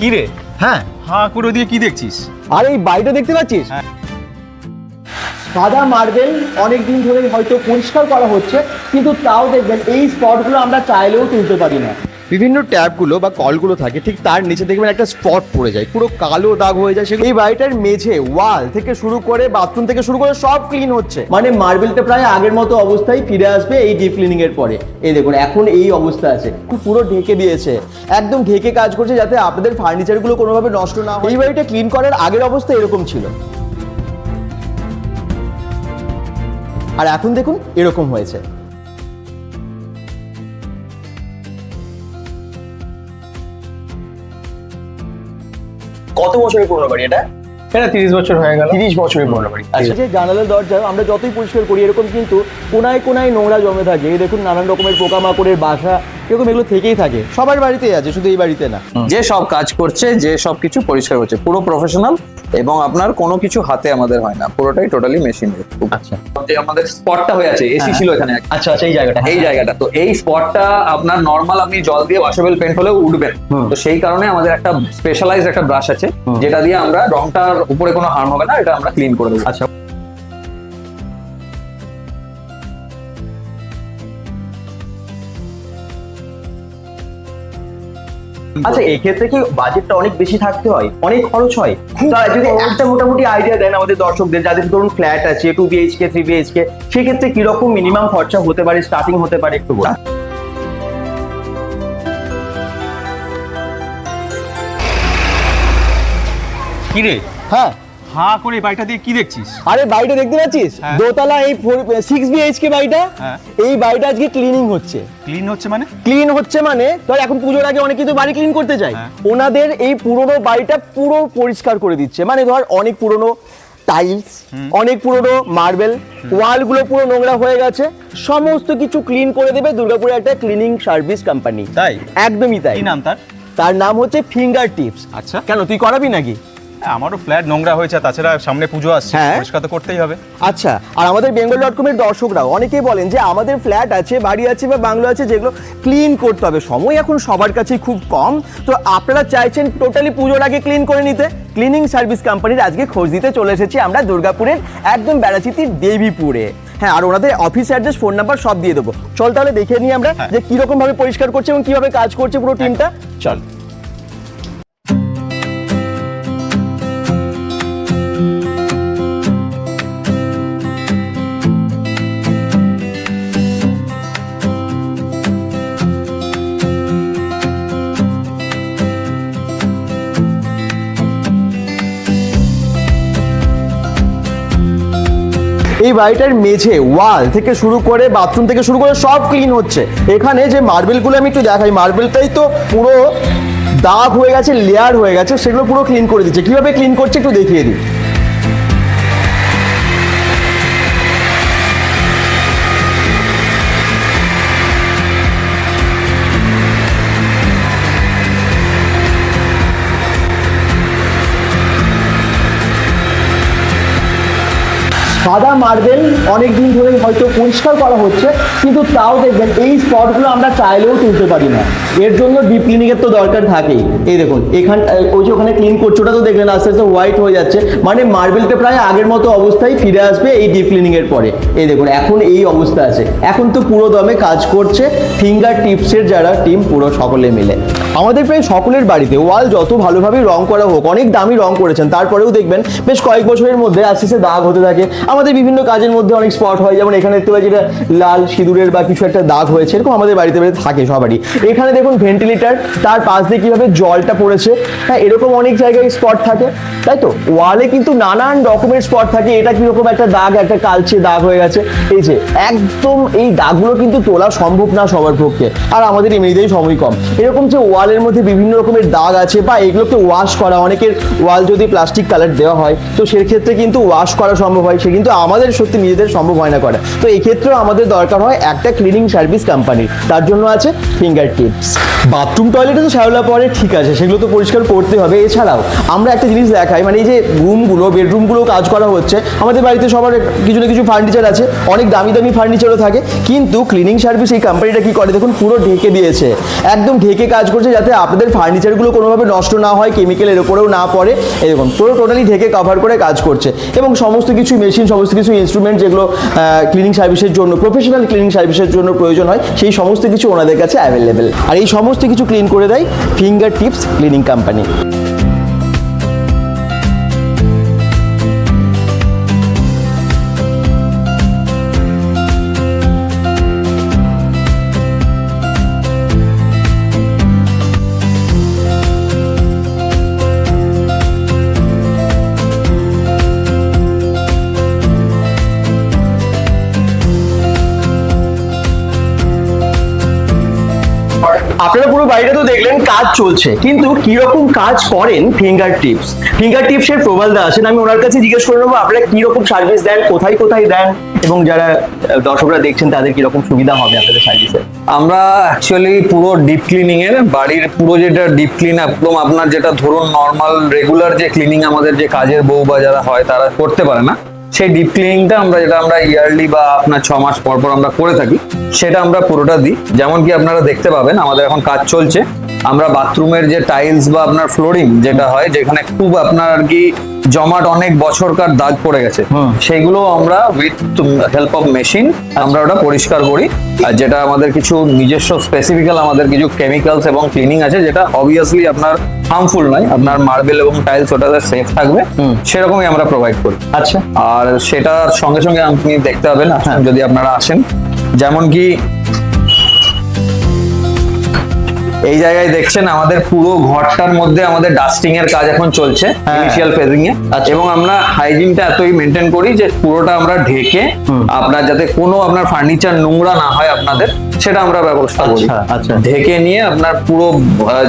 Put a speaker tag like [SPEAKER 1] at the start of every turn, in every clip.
[SPEAKER 1] কি রে?
[SPEAKER 2] হ্যাঁ।
[SPEAKER 1] হা করে দিয়ে কি দেখছিস?
[SPEAKER 2] আর এই বাড়িটা দেখতে পাচ্ছিস?
[SPEAKER 1] হ্যাঁ।
[SPEAKER 2] সাদা মার্বেল অনেক দিন ধরে হয়তো পরিষ্কার করা হচ্ছে কিন্তু তাও দেখবেন এই স্পটগুলো আমরা চাইলেও তুলতে পারি না। বিভিন্ন ট্যাপগুলো বা কলগুলো থাকে, ঠিক তার নিচে দেখবেন একটা স্পট পড়ে যায়, পুরো কালো দাগ হয়ে যায় সেগুলো। এই বাড়িটার মেঝে, ওয়াল থেকে শুরু করে, বাথরুম থেকে শুরু করে সব ক্লিন হচ্ছে। মানে মার্বেলটা প্রায় আগের মতো অবস্থায় ফিরে আসবে এই ডিপ ক্লিনিং এর পরে। এই দেখুন, এখন এই অবস্থা আছে। পুরো ঢেকে দিয়েছে। একদম ঢেকে কাজ করছে যাতে আপনাদের ফার্নিচারগুলো কোনোভাবে নষ্ট না হয়। এই বাড়িটা ক্লিন করার আগের অবস্থা এরকম ছিল। আর এখন দেখুন, এরকম হয়েছে। কত বছরের পুরনো বাড়ি এটা?
[SPEAKER 1] এটা তিরিশ বছর হয়ে গেল।
[SPEAKER 2] তিরিশ বছরের পুরনো বাড়ি। আচ্ছা। যে জানালার দরজা আমরা যতই পরিষ্কার করি এরকম কিন্তু কোনায় কোনায় নোংরা জমে থাকে। এই দেখুন নানান রকমের পোকামাকড়ের বাসা এরকম এগুলো থেকেই থাকে। সবার বাড়িতেই আছে শুধু এই বাড়িতে না।
[SPEAKER 3] যে সব কাজ করছে যে সব কিছু পরিষ্কার করছে পুরো প্রফেশনাল এবং আপনার কোনো কিছু হাতে আমাদের হয় না। পুরোটাই টোটালি মেশিন
[SPEAKER 2] আচ্ছা।
[SPEAKER 3] যে আমাদের স্পটটা হয়ে আছে এসি
[SPEAKER 2] হ্যাঁ।
[SPEAKER 3] ছিল এখানে
[SPEAKER 2] আচ্ছা আচ্ছা এই জায়গাটা
[SPEAKER 3] এই জায়গাটা। তো এই স্পটটা আপনার নর্মাল আপনি জল দিয়ে ওয়াশেবল পেন্ট হলেও উঠবেন। তো সেই কারণে আমাদের একটা স্পেশালাইজড একটা ব্রাশ আছে যেটা দিয়ে আমরা রংটার উপরে কোনো হার্ম হবে না এটা আমরা ক্লিন করে দেবো।
[SPEAKER 2] আচ্ছা। আচ্ছা এক্ষেত্রে কি বাজেটটা অনেক বেশি থাকতে হয়? অনেক খরচ হয়? যদি একটা মোটামুটি আইডিয়া দেন আমাদের দর্শকদের যাদের ধরুন ফ্ল্যাট আছে টু বিএইচকে থ্রি বিএইচকে সেক্ষেত্রে কীরকম মিনিমাম খরচা হতে পারে স্টার্টিং হতে পারে একটু বলুন।
[SPEAKER 1] কি রে?
[SPEAKER 2] হ্যাঁ।
[SPEAKER 1] হা করে বাড়িটা দিয়ে কি দেখছিস?
[SPEAKER 2] আরে বাড়িটা দেখতে পাচ্ছিস?
[SPEAKER 1] হ্যাঁ।
[SPEAKER 2] দোতলা এই সিক্স বিএইচকে বাড়িটা?
[SPEAKER 1] হ্যাঁ।
[SPEAKER 2] এই বাড়িটা আজকে ক্লিনিং হচ্ছে।
[SPEAKER 1] ক্লিন হচ্ছে মানে?
[SPEAKER 2] ক্লিন হচ্ছে মানে ধর এখন পুজোর আগে অনেকে তো বাড়ি ক্লিন করতে চায়
[SPEAKER 1] হ্যাঁ।
[SPEAKER 2] ওনাদের এই পুরনো বাড়িটা পুরো পরিষ্কার করে দিচ্ছে। মানে ধর অনেক পুরনো টাইলস অনেক পুরনো মার্বেল ওয়ালগুলো পুরো নোংরা হয়ে গেছে। সমস্ত কিছু ক্লিন করে দেবে দুর্গাপুরে একটা ক্লিনিং সার্ভিস কোম্পানি
[SPEAKER 1] তাই?
[SPEAKER 2] একদমই তাই।
[SPEAKER 1] কি নাম তার?
[SPEAKER 2] তার নাম হচ্ছে ফিঙ্গার টিপস
[SPEAKER 1] আচ্ছা।
[SPEAKER 2] কেন তুই করাবি নাকি?
[SPEAKER 1] আমারও ফ্ল্যাট নোংরা হয়েছে তাছাড়া সামনে পুজো আসছে
[SPEAKER 2] হ্যাঁ।
[SPEAKER 1] পরিষ্কার তো করতেই হবে।
[SPEAKER 2] আচ্ছা আর আমাদের বেঙ্গল ডট কমের দর্শকরাও অনেকেই বলেন যে আমাদের ফ্ল্যাট আছে বাড়ি আছে বা বাংলো আছে যেগুলো ক্লিন করতে হবে। সময় এখন সবার কাছেই খুব কম। তো আপনারা চাইছেন টোটালি পুজোর আগে ক্লিন করে নিতে? ক্লিনিং সার্ভিস কোম্পানির আজকে খোঁজ দিতে চলে এসেছি আমরা দুর্গাপুরের একদম বেড়াচিতির দেবীপুরে। হ্যাঁ আর ওনাদের অফিস অ্যাড্রেস ফোন নাম্বার সব দিয়ে দেবো। চল তাহলে দেখে নিই আমরা
[SPEAKER 1] হ্যাঁ।
[SPEAKER 2] যে কীরকম ভাবে পরিষ্কার করছে এবং কীভাবে কাজ করছে পুরো টিমটা চল। এই বাড়িটার মেঝে ওয়াল থেকে শুরু করে বাথরুম থেকে শুরু করে সব ক্লিন হচ্ছে। এখানে যে মার্বেলগুলো আমি একটু দেখাই মার্বেলটাই তো পুরো দাগ হয়ে গেছে লেয়ার হয়ে গেছে, সেগুলো পুরো ক্লিন করে দিচ্ছে। কীভাবে ক্লিন করছে একটু দেখিয়ে দিই। সাদা মার্বেল অনেক দিন ধরে হয়তো পরিষ্কার করা হচ্ছে, কিন্তু তাও দেখবেন এই স্পটগুলো আমরা চাইলেও তুলতে পারি না। এর জন্য ডিপ ক্লিনিং এর তো দরকার থাকেই। এই দেখুন, এখান ওই যে ওখানে ক্লিন করছে, ওটা তো দেখলেন, আস্তে আস্তে হোয়াইট হয়ে যাচ্ছে। মানে মার্বেলটা প্রায় আগের মতো অবস্থায় ফিরে আসবে এই ডিপ ক্লিনিং এর পরে। এই দেখুন, এখন এই অবস্থা আছে। এখন তো পুরো দমে কাজ করছে ফিঙ্গার টিপসের যারা টিম পুরো সকলে মিলে। আমাদের প্রায় সকলের বাড়িতে ওয়াল যত ভালোভাবে রং করা হোক, অনেক দামি রং করেছেন, তারপরেও দেখবেন বেশ কয়েক বছরের মধ্যে আস্তে আস্তে দাগ হতে থাকে। আমাদের বিভিন্ন কাজের মধ্যে অনেক স্পট হয়, যেমন এখানে দেখতে পাচ্ছি লাল সিঁদুরের বা কিছু একটা দাগ হয়েছে, এরকম আমাদের বাড়িতে বাড়িতে থাকে সবারই। এখানে দেখুন ভেন্টিলেটার তার পাশ দিয়ে কীভাবে জলটা পড়েছে। হ্যাঁ এরকম অনেক জায়গায় স্পট থাকে, তাই তো? ওয়ালে কিন্তু নানান রকমের স্পট থাকে, এটা কীরকম একটা দাগ, একটা কালচে দাগ হয়ে গেছে। এই যে, একদম এই দাগগুলো কিন্তু তোলা সম্ভব না সবার পক্ষে, আর আমাদের এমনিতেই সময় কম। এরকম যে ওয়ালের মধ্যে বিভিন্ন রকমের দাগ আছে, বা এগুলোকে ওয়াশ করা, অনেকের ওয়াল যদি প্লাস্টিক কালার দেওয়া হয়, তো সেক্ষেত্রে কিন্তু ওয়াশ করা সম্ভব হয়, সে কিন্তু আমাদের সত্যি নিজেদের সম্ভব হয় না করা। তো এই ক্ষেত্রেও আমাদের দরকার হয় একটা ক্লিনিং সার্ভিস কোম্পানির তার জন্য আছে ফিঙ্গার টিপস বাথরুম টয়লেটে তো শ্যাওলা পরে, ঠিক আছে, সেগুলো তো পরিষ্কার করতে হবে। এছাড়াও, আমরা একটা জিনিস দেখাই মানে এই যে রুমগুলো বেডরুমগুলো কাজ করা হচ্ছে। আমাদের বাড়িতে সবার কিছু না কিছু ফার্নিচার আছে, অনেক দামি দামি ফার্নিচারও থাকে, কিন্তু ক্লিনিং সার্ভিস এই কোম্পানিটা কি করে? দেখুন, পুরো ঢেকে দিয়েছে। একদম ঢেকে কাজ করছে যাতে আপনাদের ফার্নিচারগুলো কোনোভাবে নষ্ট না হয় কেমিক্যালের ওপরেও না পড়ে। এরকম পুরো টোটালি ঢেকে কভার করে কাজ করছে। এবং সমস্ত কিছু মেশিন সমস্ত কিছু ইনস্ট্রুমেন্ট যেগুলো ক্লিনিং সার্ভিসের জন্য প্রফেশনাল ক্লিনিং সার্ভিসের জন্য প্রয়োজন হয়, সেই সমস্ত কিছু ওনাদের কাছে অ্যাভেলেবেল আর এই সমস্ত কিছু ক্লিন করে দেয় ফিঙ্গার টিপস ক্লিনিং কোম্পানি চলছে। কিন্তু কীরকম কাজ করেন ফিঙ্গার টিপস ফিঙ্গার টিপসের প্রবালদা আছেন, আমি ওনার কাছে জিজ্ঞেস করে নেব, আপনারা কীরকম সার্ভিস দেন, কোথায় কোথায় দেন, এবং যারা দর্শকরা দেখছেন, তাদের কীরকম সুবিধা হবে আপনাদের সার্ভিসে
[SPEAKER 3] আমরা অ্যাকচুয়ালি পুরো ডিপ ক্লিনিং এর, বাড়ির পুরো যেটা ডিপ ক্লিন একদম আপনার যেটা ধরুন নর্মাল রেগুলার যে ক্লিনিং আমাদের যে কাজের বউ বা যারা হয়, তারা করতে পারে না। সেই ডিপ ক্লিনিংটা আমরা যেটা আমরা ইয়ারলি বা আপনার ছ মাস পর পর আমরা করে থাকি, সেটা আমরা পুরোটা দিই। যেমন কি আপনারা দেখতে পাবেন, আমাদের এখন কাজ চলছে। আমরা বাথরুমের যে টাইলস বা আপনার ফ্লোরিং যেটা হয়, যেখানে খুব আপনার আর কি জমাট অনেক বছরকার দাগ পড়ে গেছে।
[SPEAKER 2] হুম।
[SPEAKER 3] সেইগুলো আমরা উইথ হেল্প অফ মেশিন আমরা ওটা পরিষ্কার করি। আর যেটা আমাদের কিছু নিজস্ব স্পেসিফিক্যাল আমাদের কিছু কেমিক্যালস এবং ক্লিনিং আছে যেটা অবভিয়াসলি আপনার হার্মফুল নয়। আপনার মার্বেল এবং টাইলস ওটাতে সেফ থাকবে। সেরকমই আমরা প্রোভাইড করি।
[SPEAKER 2] আচ্ছা।
[SPEAKER 3] আর সেটার সঙ্গে সঙ্গে আপনি দেখতে পাবেন আসুন যদি আপনারা আসেন। যেমন কি এই জায়গায় দেখছেন আমাদের পুরো ঘরটার মধ্যে আমাদের ডাস্টিং এর কাজ এখন চলছে
[SPEAKER 2] হ্যাঁ।
[SPEAKER 3] ইনিশিয়াল ফেজিং এ
[SPEAKER 2] আচ্ছা।
[SPEAKER 3] এবং আমরা হাইজিনটা এতই মেনটেন করি যে পুরোটা আমরা ঢেকে আপনার যাতে কোনো আপনার ফার্নিচার নোংরা না হয় আপনাদের সেটা আমরা ব্যবস্থা করি
[SPEAKER 2] আচ্ছা, আচ্ছা।
[SPEAKER 3] ঢেকে নিয়ে আপনার পুরো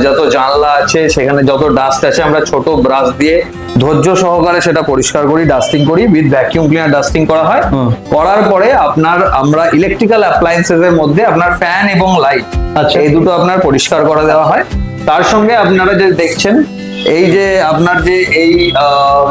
[SPEAKER 3] যত জানলা আছে সেখানে যত ডাস্ট আছে আমরা ছোট ব্রাশ দিয়ে ধৈর্য সহকারে সেটা পরিষ্কার করি ডাস্টিং করি উইথ ভ্যাকিউম ক্লিনার ডাস্টিং করা হয় করার পরে আপনার আমরা ইলেকট্রিক্যাল অ্যাপ্লায়েন্সেস এর মধ্যে আপনার ফ্যান এবং লাইট
[SPEAKER 2] আচ্ছা।
[SPEAKER 3] এই দুটো আপনার পরিষ্কার করে দেওয়া হয়। তার সঙ্গে আপনারা যে দেখছেন এই যে আপনার যে এই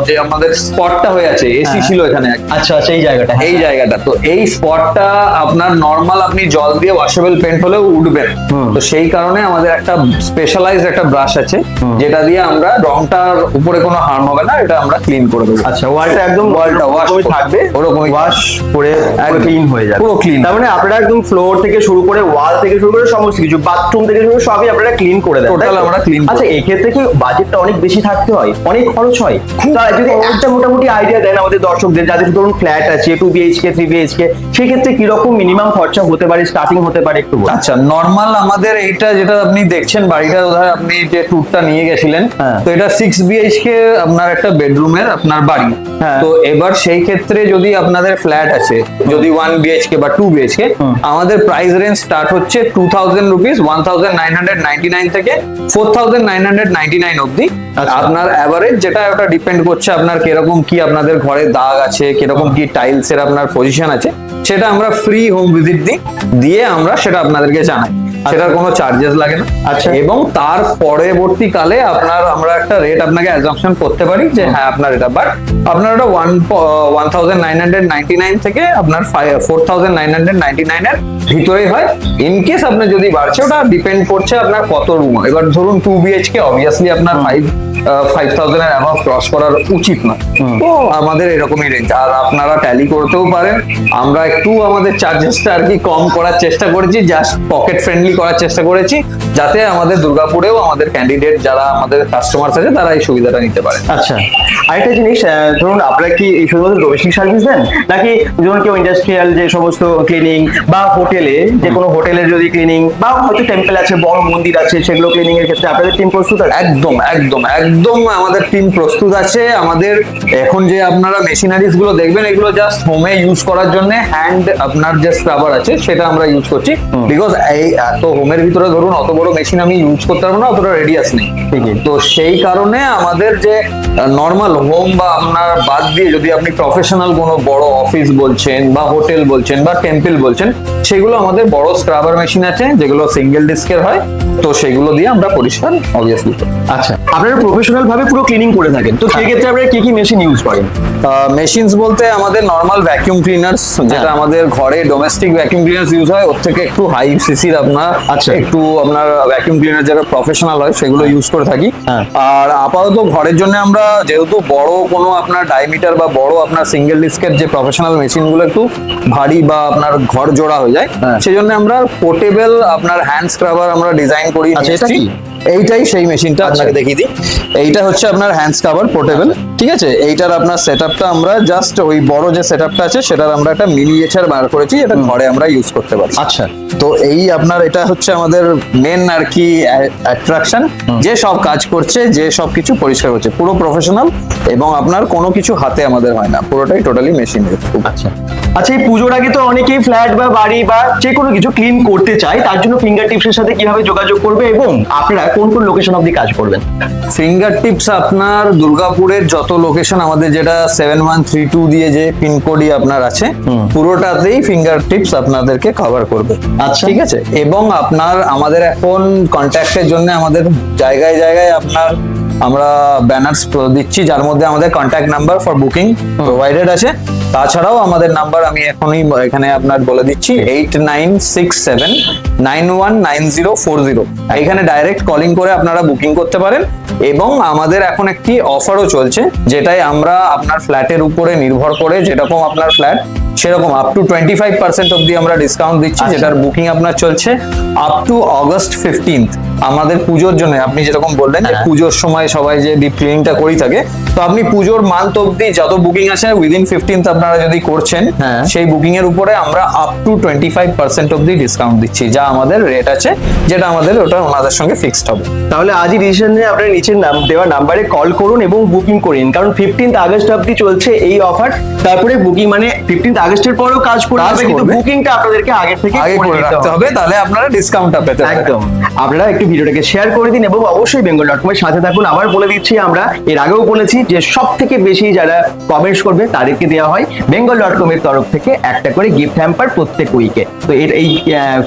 [SPEAKER 3] যে আমাদের স্পটটা হয়ে আছে এসি
[SPEAKER 2] হ্যাঁ।
[SPEAKER 3] ছিল এখানে
[SPEAKER 2] আচ্ছা আচ্ছা এই জায়গাটা
[SPEAKER 3] এই জায়গাটা। তো এই স্পটটা আপনার নর্মাল আপনি জল দিয়ে ওয়াশেবল পেন্ট হলেও উঠবেন। তো সেই কারণে আমাদের একটা স্পেশালাইজড একটা ব্রাশ আছে যেটা দিয়ে আমরা রংটার উপরে কোনো হার্ম হবে না এটা আমরা ক্লিন করে দেবো।
[SPEAKER 2] আচ্ছা ওয়ালটা একদম
[SPEAKER 3] ওয়ালটা
[SPEAKER 2] ওরকমই
[SPEAKER 3] করে-
[SPEAKER 2] থাকবে
[SPEAKER 3] ওরকমই
[SPEAKER 2] ওয়াশ করে
[SPEAKER 3] একদম।
[SPEAKER 2] ক্লিন হয়ে যাবে।
[SPEAKER 3] পুরো clean।
[SPEAKER 2] তার মানে আপনারা একদম ফ্লোর থেকে শুরু করে ওয়াল থেকে শুরু করে সমস্ত কিছু বাথরুম থেকে শুরু করে সবই আপনারা ক্লিন করে দেন তাই
[SPEAKER 3] আমরা ক্লিন।
[SPEAKER 2] আচ্ছা এই ক্ষেত্রে কি বাজেটটা অনেক বেশি থাকতে হয় অনেক খরচ হয় যদি একটা মোটামুটি আইডিয়া দেন আমাদের দর্শকদের যাদের ধরুন ফ্ল্যাট আছে টু বিএইচকে থ্রি বিএইচকে সেক্ষেত্রে কীরকম মিনিমাম খরচা হতে পারে স্টার্টিং হতে পারে একটু
[SPEAKER 3] আচ্ছা নর্মাল আমাদের এইটা যেটা আপনি দেখছেন বাড়িটা ধর আপনি যে ট্যুরটা নিয়ে গেছিলেন
[SPEAKER 2] হ্যাঁ।
[SPEAKER 3] তো এটা সিক্স বিএইচকে আপনার একটা বেডরুমের আপনার বাড়ি
[SPEAKER 2] হ্যাঁ।
[SPEAKER 3] তো এবার সেই ক্ষেত্রে যদি আপনাদের ফ্ল্যাট আছে যদি ওয়ান বিএইচকে বা টু বিএইচকে আমাদের প্রাইস রেঞ্জ স্টার্ট হচ্ছে two thousand rupees one thousand nine hundred ninety nine থেকে four thousand nine hundred ninety nine অব্দি। আপনার অ্যাভারেজ যেটা ওটা ডিপেন্ড করছে আপনার কীরকম কি আপনাদের ঘরে দাগ আছে, কীরকম কি টাইলস এর আপনার পজিশন আছে, সেটা আমরা ফ্রি হোম ভিজিট দিই দিয়ে আমরা সেটা আপনাদেরকে জানাই। সেটার কোনো চার্জেস লাগে না।
[SPEAKER 2] আচ্ছা।
[SPEAKER 3] এবং তার পরবর্তীকালে আপনার আমরা একটা রেট আপনাকে অ্যাজাম্পশন করতে পারি যে হ্যাঁ আপনার এটা। বাট আপনার ওটা one one thousand nine hundred ninety nine থেকে আপনার four thousand nine hundred ninety নাইনের ভিতরেই হয়। ইন কেস আপনার যদি বাড়ছে ওটা ডিপেন্ড করছে আপনার কত রুম এবার ধরুন টু বিএইচকে অবভিয়াসলি আপনার ফাইভ ফাইভ থাউজেন্ড এর ক্রস করার উচিত না। তো আমাদের এরকমই রেঞ্জ আর আপনারা ট্যালি করতেও পারেন। আমরা একটু আমাদের চার্জেসটা আর কি কম করার চেষ্টা করেছি জাস্ট পকেট ফ্রেন্ডলি করার চেষ্টা করেছি যাতে আমাদের দুর্গাপুরেও আমাদের ক্যান্ডিডেট যারা আমাদের কাস্টমার আছে তারা এই সুবিধাটা নিতে পারে।
[SPEAKER 2] আচ্ছা। আরেকটা জিনিস ধরুন আপনারা কি এই শুধুমাত্র ডোমেস্টিক সার্ভিস দেন? নাকি ধরুন কেউ ইন্ডাস্ট্রিয়াল যে সমস্ত ক্লিনিং বা হোটেলে যে কোনো হোটেলের যদি ক্লিনিং বা হয়তো টেম্পল আছে বড় মন্দির আছে সেগুলো ক্লিনিং এর ক্ষেত্রে আপনাদের টিম প্রস্তুত আছে?
[SPEAKER 3] একদম একদম একদম আমাদের টিম প্রস্তুত আছে। আমাদের এখন যে আপনারা মেশিনারিজগুলো দেখবেন এগুলো জাস্ট হোমে ইউজ করার জন্য হ্যান্ড আপনার যে স্ক্রাবার আছে সেটা আমরা ইউজ করছি। বিকজ এত হোমের ভিতরে ধরুন অত বড় মেশিন আমি ইউজ করতে পারব না অতটা রেডিয়াস নেই। তো সেই কারণে আমাদের যে নর্মাল হোম বা আপনার বাদ দিয়ে যদি আপনি প্রফেশনাল কোনো বড় অফিস বলছেন বা হোটেল বলছেন বা টেম্পল বলছেন সেগুলো আমাদের বড় স্ক্রাবার মেশিন আছে যেগুলো সিঙ্গেল ডিস্কের হয়। তো সেগুলো দিয়ে আমরা পরিষ্কার অবভিয়াসলি
[SPEAKER 2] আচ্ছা আপনারা প্রফেশনাল ভাবে পুরো ক্লিনিং করে থাকেন তো সেই ক্ষেত্রে আপনারা কি কি মেশিন ইউজ করেন?
[SPEAKER 3] মেশিনস বলতে আমাদের নর্মাল ভ্যাকিউম ক্লিনার্স যেটা আমাদের ঘরে ডোমেস্টিক ভ্যাকিউম ক্লিনার্স ইউজ হয় ওর থেকে একটু হাই সিসির আপনার
[SPEAKER 2] আচ্ছা।
[SPEAKER 3] একটু আপনার ভ্যাকিউম ক্লিনার যারা প্রফেশনাল হয় সেগুলো ইউজ করে থাকি
[SPEAKER 2] হ্যাঁ।
[SPEAKER 3] আর আপাতত ঘরের জন্য আমরা যেহেতু বড় কোনো আপনার ডায়ামিটার বা বড় আপনার সিঙ্গেল ডিস্কের যে প্রফেশনাল মেশিনগুলো একটু ভারী বা আপনার ঘর জোড়া হয়ে যায়
[SPEAKER 2] সেজন্য
[SPEAKER 3] সেই জন্য আমরা পোর্টেবল আপনার হ্যান্ড স্ক্রাবার আমরা ডিজাইন করি
[SPEAKER 2] আচ্ছা, এটা কি?
[SPEAKER 3] এইটাই সেই মেশিনটা
[SPEAKER 2] আচ্ছা।
[SPEAKER 3] আপনাকে দেখিয়ে দিই। এইটা হচ্ছে আপনার হ্যান্ডস কাভার পোর্টেবল ঠিক আছে? এইটার আপনার সেটআপটা আমরা জাস্ট ওই বড় যে সেটআপটা আছে সেটার আমরা একটা মিনিয়েচার বার করেছি এটা ঘরে আমরা ইউজ করতে পারি
[SPEAKER 2] আচ্ছা।
[SPEAKER 3] তো এই আপনার এটা হচ্ছে আমাদের মেন আর কি অ্যাট্রাকশন যে সব কাজ করছে যে সব কিছু পরিষ্কার করছে পুরো প্রফেশনাল এবং আপনার কোনো কিছু হাতে আমাদের হয় না পুরোটাই টোটালি মেশিনের
[SPEAKER 2] আচ্ছা। আচ্ছা এই পুজোর আগে তো অনেকেই ফ্ল্যাট বা বাড়ি বা যে কোনো কিছু ক্লিন করতে চায় তার জন্য ফিঙ্গার টিপসের সাথে কীভাবে যোগাযোগ করবে এবং আপনারা কোন কোন লোকেশন অবধি কাজ করবেন?
[SPEAKER 3] ফিঙ্গার টিপস আপনার দুর্গাপুরের যত লোকেশন আমাদের যেটা সেভেন ওয়ান থ্রি টু দিয়ে যে পিনকোডই আপনার আছে পুরোটাতেই ফিঙ্গার টিপস আপনাদেরকে কভার করবে।
[SPEAKER 2] আচ্ছা।
[SPEAKER 3] ঠিক আছে? এবং আপনার আমাদের এখন কন্ট্যাক্টের জন্য আমাদের জায়গায় জায়গায় আপনার আমরা ব্যানার্স দিচ্ছি যার মধ্যে আমাদের contact number for booking provided আছে। তাছাড়াও আমাদের নাম্বার আমি এখনই এখানে আপনার বলে দিচ্ছি eight nine six seven nine one nine zero four zero এখানে ডাইরেক্ট কলিং করে আপনারা বুকিং করতে পারেন এবং আমাদের এখন একটি অফারও চলছে যেটাই আমরা আপনার ফ্ল্যাটের উপরে নির্ভর করে যেরকম আপনার ফ্ল্যাট সেরকম up to twenty five percent অব্দি আমরা ডিসকাউন্ট দিচ্ছি
[SPEAKER 2] আচ্ছা।
[SPEAKER 3] যেটার বুকিং আপনার চলছে আপ টু অগস্ট ফিফটিন্থ আমাদের পুজোর জন্য আপনি যেরকম বললেন যে
[SPEAKER 2] হ্যাঁ।
[SPEAKER 3] পুজোর সময় সবাই যে ডিপ ক্লিনিংটা করি থাকে তো আপনি পুজোর মান্থ অব্দি যত বুকিং আছে উইদিন ফিফটিন্থ আপনারা যদি করছেন
[SPEAKER 2] হ্যাঁ।
[SPEAKER 3] সেই বুকিং এর উপরে আমরা up to twenty five percent অব্দি ডিসকাউন্ট দিচ্ছি যা আমাদের রেট আছে যেটা আমাদের ওটা ওনাদের সঙ্গে ফিক্সড হবে।
[SPEAKER 2] তাহলে আজই ডিসিশন নিয়ে আপনার নিচের নাম দেওয়া নাম্বারে কল করুন এবং বুকিং করুন কারণ ফিফটিন্থ আগস্ট অব্দি চলছে এই অফার তারপরে বুকিং মানে ফিফটিন্থ আগস্টের পরেও কাজ করতে হবে কিন্তু বুকিংটা আপনাদেরকে আগে থেকে
[SPEAKER 3] আগে করে রাখতে হবে। তাহলে আপনারা ডিসকাউন্টটা পেতে
[SPEAKER 2] একদম। আপনারা একটু ভিডিওটাকে শেয়ার করে দিন এবং অবশ্যই বেঙ্গল ডট কমের সাথে থাকুন। আবার বলে দিচ্ছি আমরা এর আগেও বলেছি যে সব থেকে বেশি যারা কমেন্টস করবে তাদেরকে দেওয়া হয় বেঙ্গল ডট কমের তরফ থেকে একটা করে গিফট হ্যাম্পার প্রত্যেক উইকে তো এর এই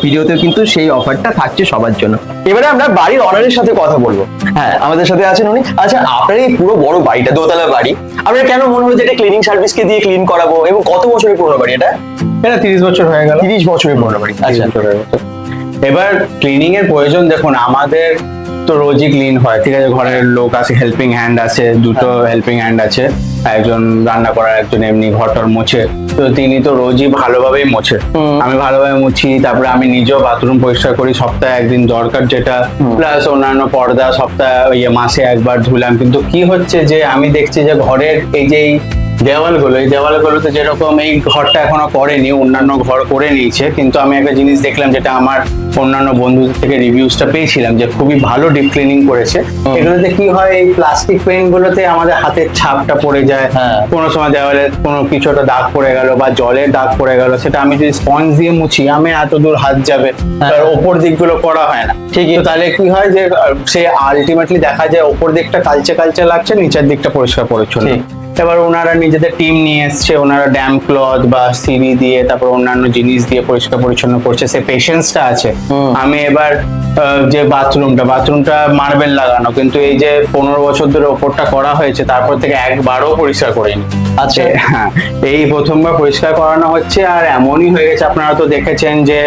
[SPEAKER 2] ভিডিওতে কিন্তু সেই অফারটা থাকছে সবার জন্য। এবারে আমরা বাড়ির অনারের সাথে কথা বলব। হ্যাঁ আমাদের সাথে আছেন উনি। আচ্ছা আপনার এই পুরো বড় বাড়িটা দোতলা বাড়ি আপনার কেন মনে হলো যে এটা ক্লিনিং সার্ভিসকে দিয়ে ক্লিন করাবো এবং কত বছরের পুরনো বাড়ি এটা?
[SPEAKER 1] এটা তিরিশ বছর হয়ে গেল।
[SPEAKER 2] তিরিশ বছরের পুরনো বাড়ি। আচ্ছা।
[SPEAKER 1] এবার ক্লিনিং এর প্রয়োজন দেখুন আমাদের তো রোজই ক্লিন হয় ঠিক আছে? ঘরের লোক আছে হেল্পিং হ্যান্ড আছে দুটো হেল্পিং হ্যান্ড আছে একজন রান্না করার একজন এমনি ঘরটর মোছে। তো তিনি তো রোজই ভালোভাবেই মোছে। আমি ভালোভাবে মুছি তারপরে আমি নিজেও বাথরুম পরিষ্কার করি সপ্তাহে একদিন দরকার যেটা। প্লাস অন্যান্য পর্দা সপ্তাহে ইয়ে মাসে একবার ধুলাম। কিন্তু কি হচ্ছে যে আমি দেখছি যে ঘরের এই যে দেওয়ালগুলো এই দেওয়ালগুলোতে যেরকম এই ঘরটা এখনও করেনি অন্যান্য ঘর করে নিয়েছে কিন্তু আমি একটা জিনিস দেখলাম যেটা আমার অন্যান্য বন্ধুদের থেকে রিভিউসটা পেয়েছিলাম যে খুবই ভালো ডিপ ক্লিনিং করেছে এগুলোতে কি হয় এই প্লাস্টিক পেইন্ট গুলোতে আমাদের হাতের ছাপটা পড়ে যায়
[SPEAKER 2] হ্যাঁ।
[SPEAKER 1] কোনো সময় দেওয়ালে কোনো কিছু একটা দাগ পড়ে গেল বা জলের দাগ পড়ে গেল সেটা আমি যদি স্পঞ্জ দিয়ে মুছি আমি এত দূর হাত যাবে তার ওপর দিকগুলো করা হয় না
[SPEAKER 2] ঠিকই।
[SPEAKER 1] তো তাহলে কি হয় যে সে আলটিমেটলি দেখা যায় ওপর দিকটা কালচে কালচে লাগছে নিচের দিকটা পরিষ্কার পরিচ্ছন্ন
[SPEAKER 2] ঠিক।
[SPEAKER 1] এবার ওনারা নিজেদের টিম নিয়ে এসছে ওনারা ড্যাম ক্লথ বা সিঁড়ি দিয়ে তারপর অন্যান্য জিনিস দিয়ে পরিষ্কার পরিচ্ছন্ন করছে সে পেশেন্সটা আছে। আমি এবার যে বাথরুমটা বাথরুমটা মার্বেল লাগানো কিন্তু এই যে পনেরো বছর ধরে ওপরটা করা হয়েছে তারপর থেকে একবারও পরিষ্কার করিনি।
[SPEAKER 2] আচ্ছা।
[SPEAKER 1] হ্যাঁ এই প্রথমবার পরিষ্কার করানো হচ্ছে আর এমনই হয়ে গেছে আপনারা তো দেখেছেন যে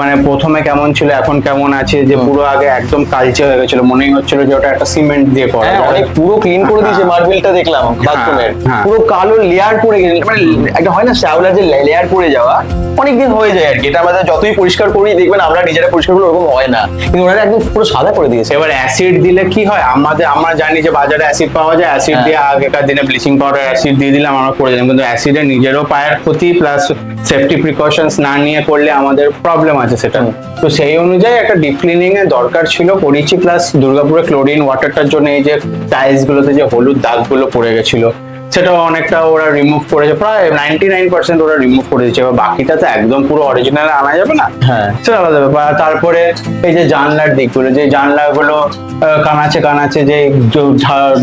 [SPEAKER 1] মানে প্রথমে কেমন ছিল এখন কেমন আছে যে পুরো আগে একদম কালচে হয়ে গেছিল মনেই হচ্ছিল যে ওটা একটা সিমেন্ট দিয়ে করা
[SPEAKER 2] হ্যাঁ অনেক পুরো ক্লিন করে দিয়েছে
[SPEAKER 1] হ্যাঁ।
[SPEAKER 2] মার্বেলটা দেখলাম বাথরুমের
[SPEAKER 1] হ্যাঁ।
[SPEAKER 2] পুরো কালো লেয়ার পড়ে গেছে মানে একটা হয় না শ্যাওলার যে লেয়ার পড়ে যাওয়া অনেকদিন হয়ে যায় আর কি এটা আমাদের যতই পরিষ্কার করি দেখবেন আমরা নিজেরা পরিষ্কার করলে ওরকম হয় না কিন্তু ওনারা একদম পুরো সাদা করে দিয়েছে
[SPEAKER 1] এবার অ্যাসিড দিলে কি হয় আমাদের আমরা জানি যে বাজারে অ্যাসিড পাওয়া যায় অ্যাসিড
[SPEAKER 2] হ্যাঁ।
[SPEAKER 1] দিয়ে আগেকার দিনে ব্লিচিং পাউডার অ্যাসিড দিয়ে দিলাম আমরা করে দিলাম কিন্তু অ্যাসিডের নিজেরও পায়ের ক্ষতি প্লাস সেফটি প্রিকশনস না নিয়ে করলে আমাদের প্রবলেম আছে সেটা তো সেই অনুযায়ী একটা ডিপ ক্লিনিং এর দরকার ছিল, করেছি প্লাস দুর্গাপুরে ক্লোরিন ওয়াটারটার জন্য এই যে টাইলস গুলোতে যে হলুদ দাগগুলো পড়ে গেছিল। সেটাও অনেকটা ওরা রিমুভ করেছে। প্রায় নাইনটি নাইন পার্সেন্ট ওরা রিমুভ করে দিচ্ছে। এবার বাকিটা তো একদম পুরো অরিজিনাল আনা যাবে না?
[SPEAKER 2] হ্যাঁ।
[SPEAKER 1] সেটা আলাদা ব্যাপার। তারপরে এই যে জানলার দিকগুলো যে জানলাগুলো কানাচে কানাচে যে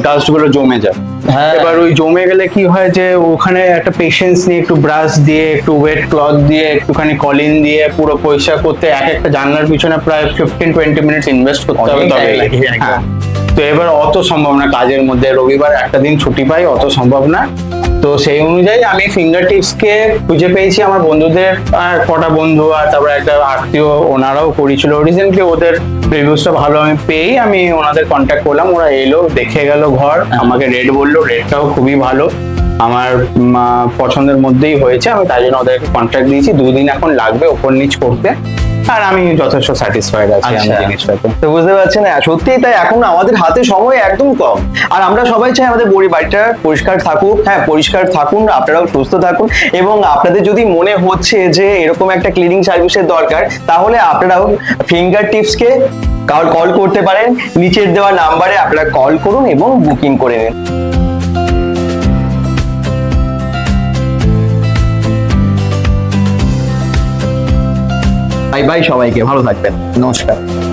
[SPEAKER 1] ডাস্টগুলো জমে যায়।
[SPEAKER 2] হ্যাঁ।
[SPEAKER 1] এবার ওই জমে গেলে কি হয় যে ওখানে একটা পেশেন্স নিয়ে একটু ব্রাশ দিয়ে একটু ওয়েট ক্লথ দিয়ে একটুখানি কলিন দিয়ে পুরো পয়সা করতে এক একটা জানলার পিছনে প্রায় ফিফটিন টোয়েন্টি মিনিটস ইনভেস্ট করতে হবে তবে হ্যাঁ। তো এবার অত সম্ভব না, কাজের মধ্যে। রবিবার একটা দিন ছুটি পাই, অত সম্ভব না। তো সেই অনুযায়ী আমি ফিঙ্গার টিপসকে খুঁজে পেয়েছি আমার বন্ধুদের কটা বন্ধু, আর তারপরে একটা আত্মীয় ওনারাও করেছিল। রিসেন্টলি ওদের রিভিউসটা ভালো আমি পেয়েই আমি ওনাদের কন্ট্যাক্ট করলাম। ওরা এলো, দেখে গেল ঘর। আমাকে রেট বলল রেটটাও খুবই ভালো। আমার পছন্দের মধ্যেই হয়েছে। আমি তাই জন্য ওদেরকে কন্ট্যাক্ট দিয়েছি। দুদিন এখন লাগবে ওপর নিচ করতে। আর আমি যথেষ্ট স্যাটিসফাইড আছি আমি
[SPEAKER 2] আচ্ছা।
[SPEAKER 1] জিনিসটাতে
[SPEAKER 2] তো বুঝতে পারছেন? না সত্যিই তাই। এখন আমাদের হাতে সময় একদম কম। আর আমরা সবাই চাই আমাদের বড়ি বাড়িটা পরিষ্কার থাকুক। হ্যাঁ পরিষ্কার থাকুন আপনারাও সুস্থ থাকুন। এবং আপনাদের যদি মনে হচ্ছে যে এরকম একটা ক্লিনিং সার্ভিসের দরকার তাহলে আপনারাও ফিঙ্গার টিপসকে কল করতে পারেন। নিচের দেওয়া নাম্বারে আপনারা কল করুন এবং বুকিং করে নিন। বাই বাই সবাইকে ভালো থাকবেন। নমস্কার।